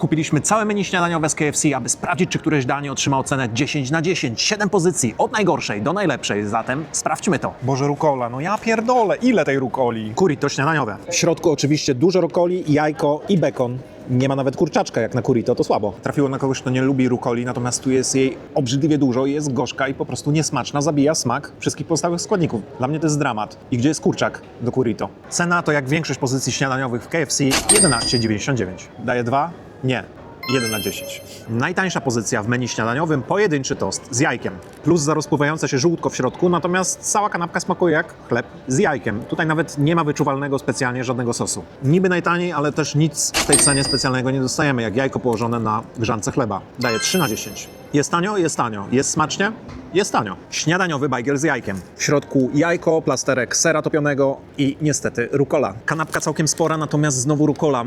Kupiliśmy całe menu śniadaniowe z KFC, aby sprawdzić, czy któreś danie otrzyma ocenę 10 na 10, 7 pozycji, od najgorszej do najlepszej. Zatem sprawdźmy to. Boże, rukola, no ja pierdolę, ile tej rukoli? Kurito śniadaniowe. W środku oczywiście dużo rokoli, jajko i bekon. Nie ma nawet kurczaczka jak na kurito, to słabo. Trafiło na kogoś, kto nie lubi rukoli, natomiast tu jest jej obrzydliwie dużo, jest gorzka i po prostu niesmaczna, zabija smak wszystkich pozostałych składników. Dla mnie to jest dramat. I gdzie jest kurczak do kurito? Cena to jak większość pozycji śniadaniowych w KFC 11,99. Daje dwa? Nie. 1 na 10. Najtańsza pozycja w menu śniadaniowym pojedynczy tost z jajkiem. Plus za rozpływające się żółtko w środku, natomiast cała kanapka smakuje jak chleb z jajkiem. Tutaj nawet nie ma wyczuwalnego specjalnie żadnego sosu. Niby najtaniej, ale też nic w tej cenie specjalnego nie dostajemy, jak jajko położone na grzance chleba. Daje 3 na 10. Jest tanio? Jest tanio. Jest smacznie? Jest tanio. Śniadaniowy bajgiel z jajkiem. W środku jajko, plasterek sera topionego i niestety rukola. Kanapka całkiem spora, natomiast znowu rukola.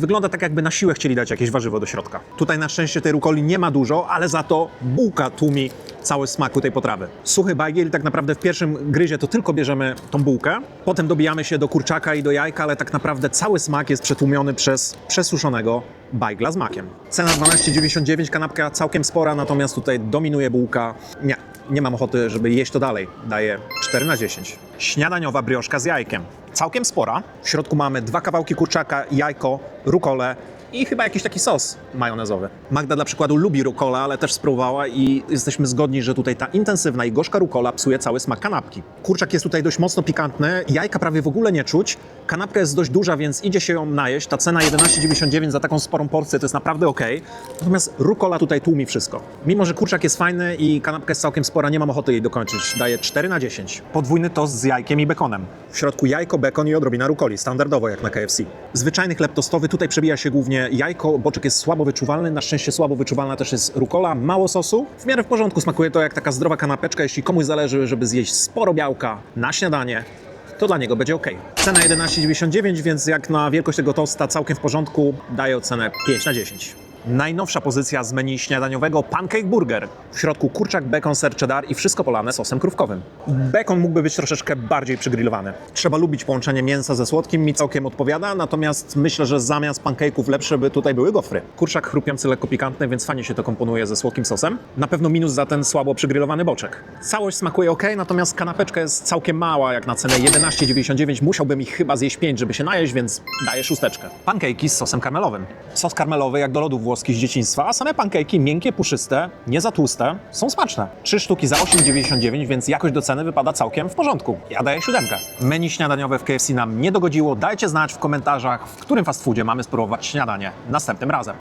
Wygląda tak, jakby na siłę chcieli dać jakieś warzywo do środka. Tutaj na szczęście tej rukoli nie ma dużo, ale za to bułka tłumi cały smaku tej potrawy. Suchy bajgiel, tak naprawdę w pierwszym gryzie to tylko bierzemy tą bułkę, potem dobijamy się do kurczaka i do jajka, ale tak naprawdę cały smak jest przetłumiony przez przesuszonego bajgla z makiem. Cena 12,99, kanapka całkiem spora, natomiast tutaj dominuje bułka. Nie, nie mam ochoty, żeby jeść to dalej. Daję 4 na 10. Śniadaniowa brioszka z jajkiem. Całkiem spora. W środku mamy dwa kawałki kurczaka, jajko, rukolę i chyba jakiś taki sos majonezowy. Magda dla przykładu lubi rukolę, ale też spróbowała i jesteśmy zgodni, że tutaj ta intensywna i gorzka rukola psuje cały smak kanapki. Kurczak jest tutaj dość mocno pikantny, jajka prawie w ogóle nie czuć. Kanapka jest dość duża, więc idzie się ją najeść. Ta cena 11,99 za taką sporą porcję to jest naprawdę ok. Natomiast rukola tutaj tłumi wszystko. Mimo, że kurczak jest fajny i kanapka jest całkiem spora, nie mam ochoty jej dokończyć. Daję 4 na 10. Podwójny tost z jajkiem i bekonem. W środku jajko, bekon i odrobina rukoli, standardowo jak na KFC. Zwyczajny chleb tostowy, tutaj przebija się głównie jajko, boczek jest słabo wyczuwalny, na szczęście słabo wyczuwalna też jest rukola, mało sosu. W miarę w porządku smakuje to jak taka zdrowa kanapeczka, jeśli komuś zależy, żeby zjeść sporo białka na śniadanie, to dla niego będzie ok. Cena 11,99, więc jak na wielkość tego tosta całkiem w porządku, daję ocenę 5 na 10. Najnowsza pozycja z menu śniadaniowego Pancake Burger. W środku kurczak, bekon, ser cheddar i wszystko polane sosem krówkowym. Bekon mógłby być troszeczkę bardziej przygrillowany. Trzeba lubić połączenie mięsa ze słodkim, mi całkiem odpowiada, natomiast myślę, że zamiast pancake'ów lepsze by tutaj były gofry. Kurczak chrupiący, lekko pikantny, więc fajnie się to komponuje ze słodkim sosem. Na pewno minus za ten słabo przygrillowany boczek. Całość smakuje ok, natomiast kanapeczka jest całkiem mała, jak na cenę 11,99. Musiałbym ich chyba zjeść 5, żeby się najeść, więc daję szósteczkę. Pancake'i z sosem karmelowym. Sos karmelowy jak do lodów włoskich z dzieciństwa, a same pancake'i miękkie, puszyste, nie za tłuste, są smaczne. Trzy sztuki za 8,99, więc jakość do ceny wypada całkiem w porządku. Ja daję siódemkę. Menu śniadaniowe w KFC nam nie dogodziło. Dajcie znać w komentarzach, w którym fast foodzie mamy spróbować śniadanie następnym razem.